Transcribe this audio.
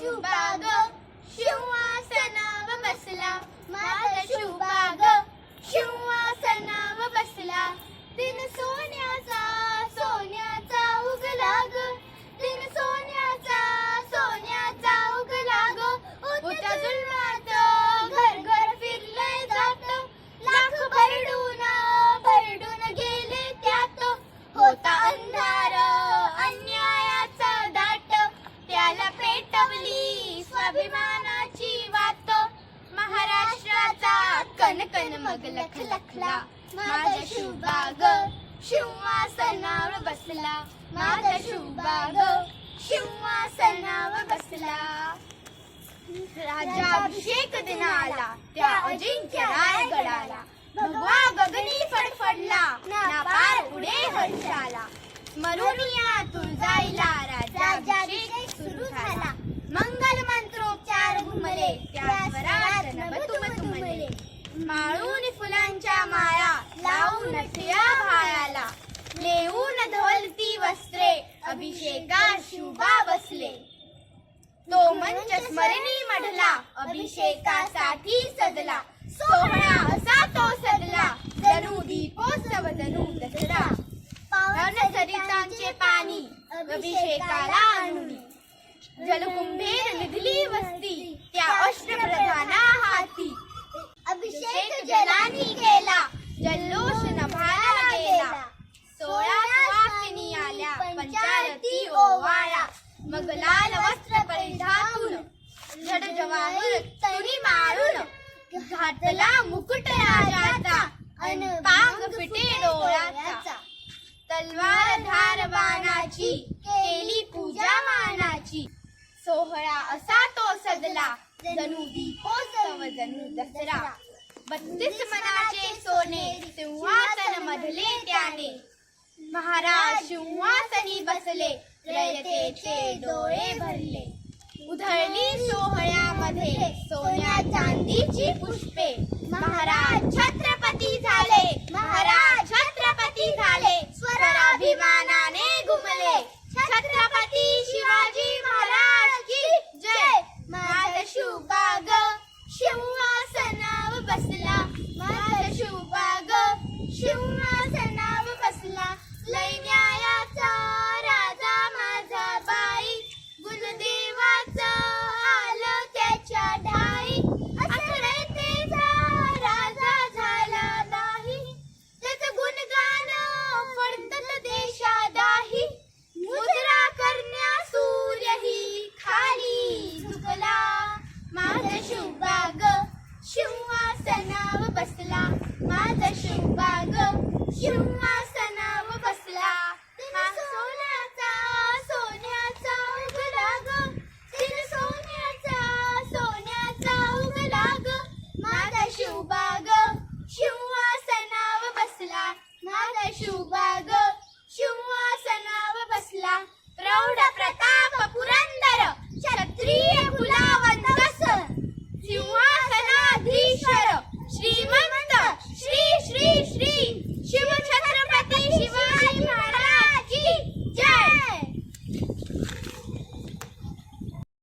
शुभाग सिंहासनावर बसला माझा शुभाग अभिमानाची स्वाभिमानाची वाट महाराष्ट्राचा कणकण मग लख लखला. माझा शुभाग सिंहासनावर बसला. माझा शुभाग सिंहासनावर बसला. राजाभिषेक दिन आला. त्या अजिंक्य रायगडाला. भगवा गगनी फडफडला. ना पार पुढे हर्षाला मरुनिया तुळजाईला राजाभिषेक सुरू झाला. मंगल मंत्र मंत्रोच्चार घुमले त्या स्वरात नभतुम तुमले माळून फुलांच्या माळा लावून ठिया भाळाला. लेऊन धोलती वस्त्रे अभिषेका शुभा बसले. तो मंच स्मरणी मढला अभिषेकासाठी सजला. सोहळा असा तो सजला जणू दीपोत्सव जणू दसरा. पावन सरितांचे पाणी अभिषेकाला आणून. जलकुंभेर निधली वस्ती त्या अष्टप्रधाना हाती. अभिषेक जलानी केला जल्लोष नभाला गेला. सोळा सुवासिनी आल्या पंचारती ओवाळा. मग लाल वस्त्र परिधातून जड जवाहर तुरी मारून घातला मुकुट राजाचा अन पांग फिटे डोळ्याचा. तलवार धार बाणाची सोहळा असा तो सजला. जणू दीपोत्सव जणू दसरा. बत्तीस मनाचे सोने सिंहासन मधले त्याने. महाराज सिंहासनी बसले रयतेचे डोळे भरले. उधळली सोहळ्यामध्ये सोन्या चांदीची पुष्पे. महाराज